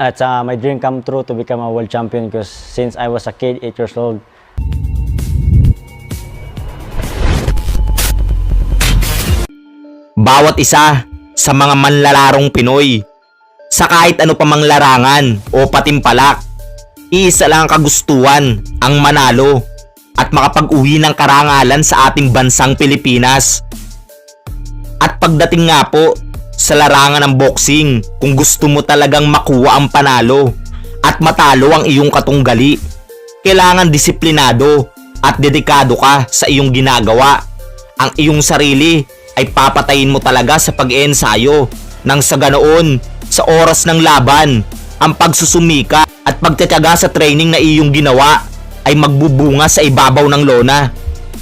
It's uh, my dream come true to become a world champion because since I was a kid, 8 years old, bawat isa sa mga manlalarong Pinoy sa kahit ano pa mang larangan o patimpalak. Iisa lang ang kagustuhan ang manalo at makapag-uwi ng karangalan sa ating bansang Pilipinas. At pagdating nga po sa larangan ng boxing, kung gusto mo talagang makuha ang panalo at matalo ang iyong katunggali, kailangan disiplinado at dedikado ka sa iyong ginagawa. Ang iyong sarili ay papatayin mo talaga sa pag-ensayo nang sa ganoon sa oras ng laban ang pagsusumika at pagtatyaga sa training na iyong ginawa ay magbubunga sa ibabaw ng lona.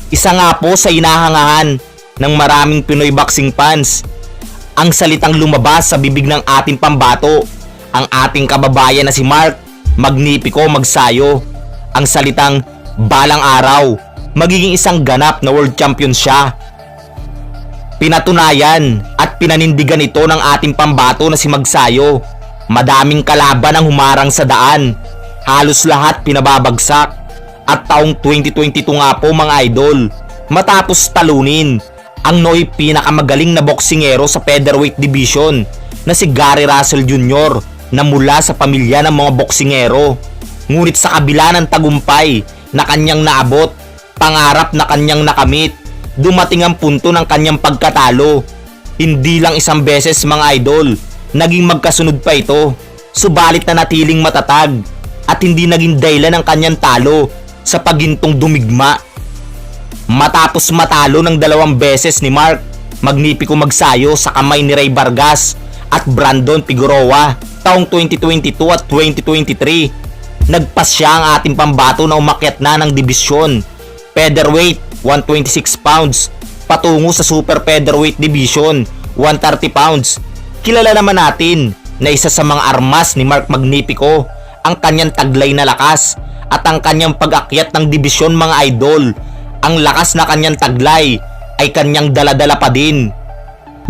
Isa nga po sa inahangahan ng maraming Pinoy boxing fans ang salitang lumabas sa bibig ng ating pambato, ang ating kababayan na si Mark Magnifico Magsayo. Ang salitang balang araw, magiging isang ganap na world champion siya. Pinatunayan at pinanindigan ito ng ating pambato na si Magsayo. Madaming kalaban ang humarang sa daan. Halos lahat pinababagsak. At taong 2022 nga po mga idol, matapos talunin ang Noy pinakamagaling na boksingero sa featherweight division na si Gary Russell Jr. na mula sa pamilya ng mga boksingero. Ngunit sa kabila ng tagumpay na kanyang naabot, pangarap na kanyang nakamit, dumating ang punto ng kanyang pagkatalo. Hindi lang isang beses mga idol, naging magkasunod pa ito. Subalit na natiling matatag at hindi naging dahilan ng kanyang talo sa pagintong dumigma. Matapos matalo ng dalawang beses ni Mark, Magnifico Magsayo sa kamay ni Ray Vargas at Brandon Figueroa taong 2022 at 2023. Nagpas siya ang ating pambato na umakyat na ng dibisyon. Featherweight, 126 pounds. Patungo sa Super Featherweight Division, 130 pounds. Kilala naman natin na isa sa mga armas ni Mark Magnifico ang kanyang taglay na lakas at ang kanyang pag-akyat ng dibisyon mga idol. Ang lakas na kanyang taglay ay kanyang daladala pa din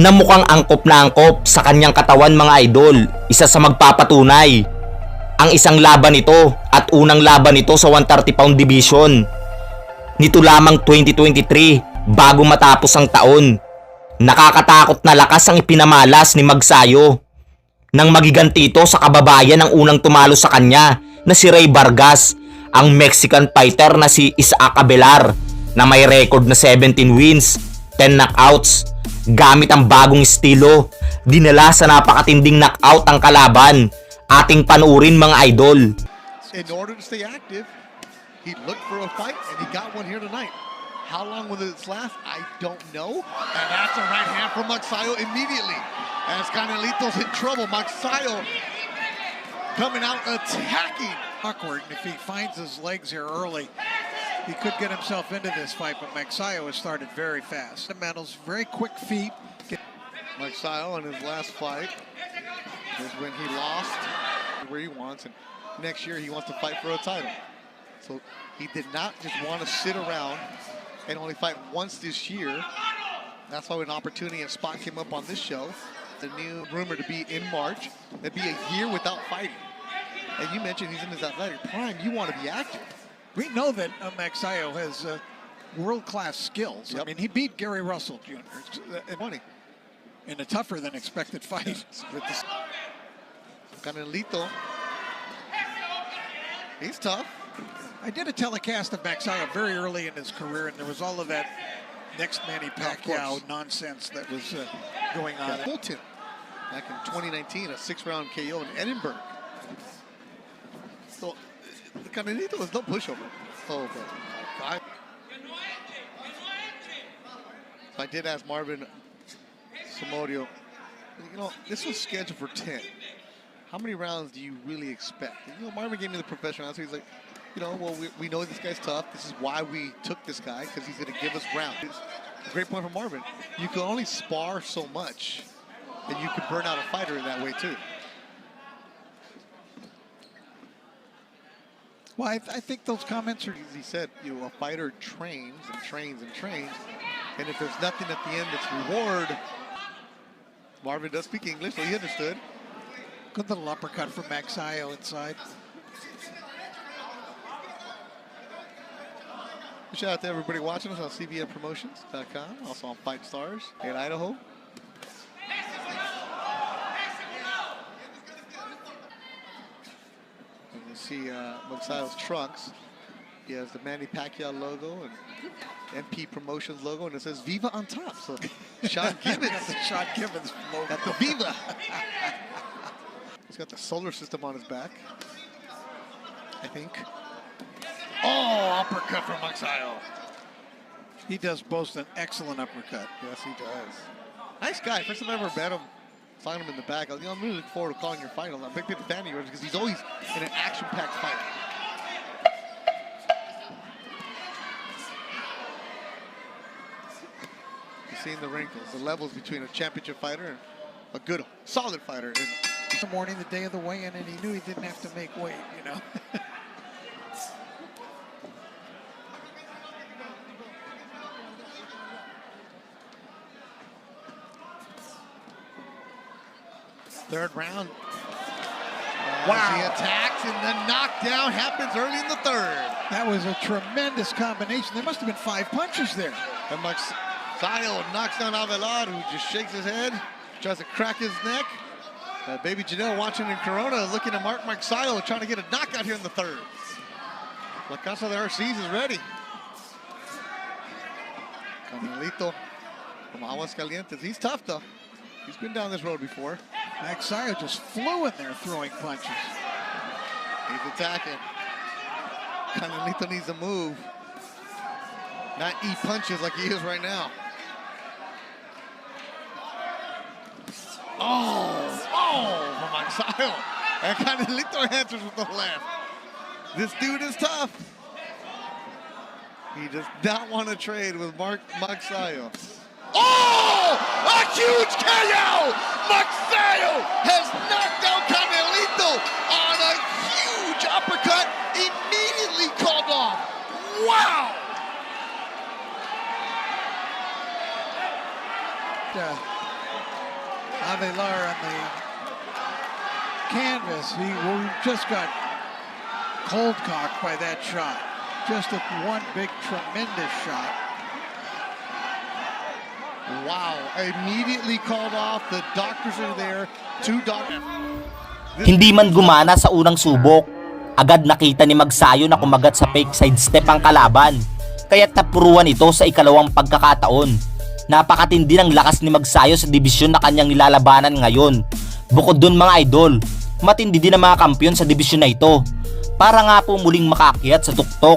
na mukhang angkop na angkop sa kanyang katawan mga idol. Isa sa magpapatunay. Ang isang laban ito at unang laban ito sa 130 pound division. Nito lamang 2023 bago matapos ang taon. Nakakatakot na lakas ang ipinamalas ni Magsayo. Nang magiganti ito sa kababayan ng unang tumalo sa kanya na si Ray Vargas, ang Mexican fighter na si Isaac Abelar na may record na 17 wins, 10 knockouts. Gamit ang bagong estilo, dinala sa napakatinding knockout ang kalaban. Ating panuurin mga idol. in order to stay active, he looked for a fight and he got one here tonight. How long will this last? I don't know. And that's a right hand from Magsayo immediately. As Canelito's in trouble, Magsayo coming out attacking. awkward. And if he finds his legs here early, he could get himself into this fight. But Magsayo has started very fast. Fundamentals, very quick feet. Magsayo in his last fight is when he lost where he wants, and next year he wants to fight for a title. So he did not just want to sit around and only fight once this year. That's why an opportunity and spot came up on this show. The new rumor to be in March. It'd be a year without fighting. And you mentioned he's in his athletic prime. You want to be active. We know that uh, has uh, world-class skills. I mean, he beat Gary Russell Jr. And in a tougher than expected fight. With Canelito. He's tough. I did a telecast of Magsayo very early in his career, and there was all of that next Manny Pacquiao nonsense that was uh, going on. Yeah, Fulton back in 2019, a six-round KO in Edinburgh. So, the Canelito was no pushover. Oh, but I, I did ask Marvin Samodio, you know, this was scheduled for 10. How many rounds do you really expect? You know, Marvin gave me the professional answer. He's like, you know, well, we, we know this guy's tough. This is why we took this guy, because he's going to give us rounds. Great point from Marvin. You can only spar so much, and you can burn out a fighter in that way, too. Well, I, I think those comments are as He said, you know, a fighter trains and trains and trains, and if there's nothing at the end that's reward, Marvin does speak English, so he understood. Good little uppercut from Maxio inside. Shout out to everybody watching us on CBNPromotions.com, also on Fight Stars in Idaho. You can see uh, Magsayo's trunks. He has the Manny Pacquiao logo and MP Promotions logo, and it says Viva on top. So Sean Gibbons Got the Sean Gibbons logo. got the Viva. He's got the solar system on his back. I think. Oh, uppercut from Magsayo. He does boast an excellent uppercut. Yes, he does. Nice guy. First time I ever met him, saw him in the back. I'm really looking forward to calling your fight. I'm big, fan of yours because he's always in an action-packed fight. You're seeing the wrinkles, the levels between a championship fighter and a good, solid fighter. The morning, the day of the weigh-in, and he knew he didn't have to make weight, you know. third round. Wow. He attacks and the knockdown happens early in the third. That was a tremendous combination. There must have been five punches there. And Maxayo knocks down Avelar, who just shakes his head, tries to crack his neck. Uh, baby Janelle watching in Corona, looking at Mark Maxayo, trying to get a knockout here in the third. La Casa de Arces is ready. Canelito from Aguascalientes. He's tough, though. He's been down this road before. Maxio just flew in there throwing punches. He's attacking. Canelito needs to move. Not eat punches like he is right now. Oh, oh, from Maxayo. And Canelito answers with the left. This dude is tough. He does not want to trade with Mark Maxayo. Oh, a huge KO! Maxayo has knocked out Canelito on a huge uppercut, immediately called off. Wow! Uh, Avelar on the canvas. He just got cold cocked by that shot. Just one big tremendous shot. Wow, immediately called off. The doctors are there. Two doctors. Hindi man gumana sa unang subok, agad nakita ni Magsayo na kumagat sa fake sidestep ang kalaban. Kaya't napuruan ito sa ikalawang pagkakataon. Napakatindi ng lakas ni Magsayo sa dibisyon na kanyang nilalabanan ngayon. Bukod dun mga idol, matindi din ang mga kampyon sa dibisyon na ito. Para nga po muling makakyat sa tuktok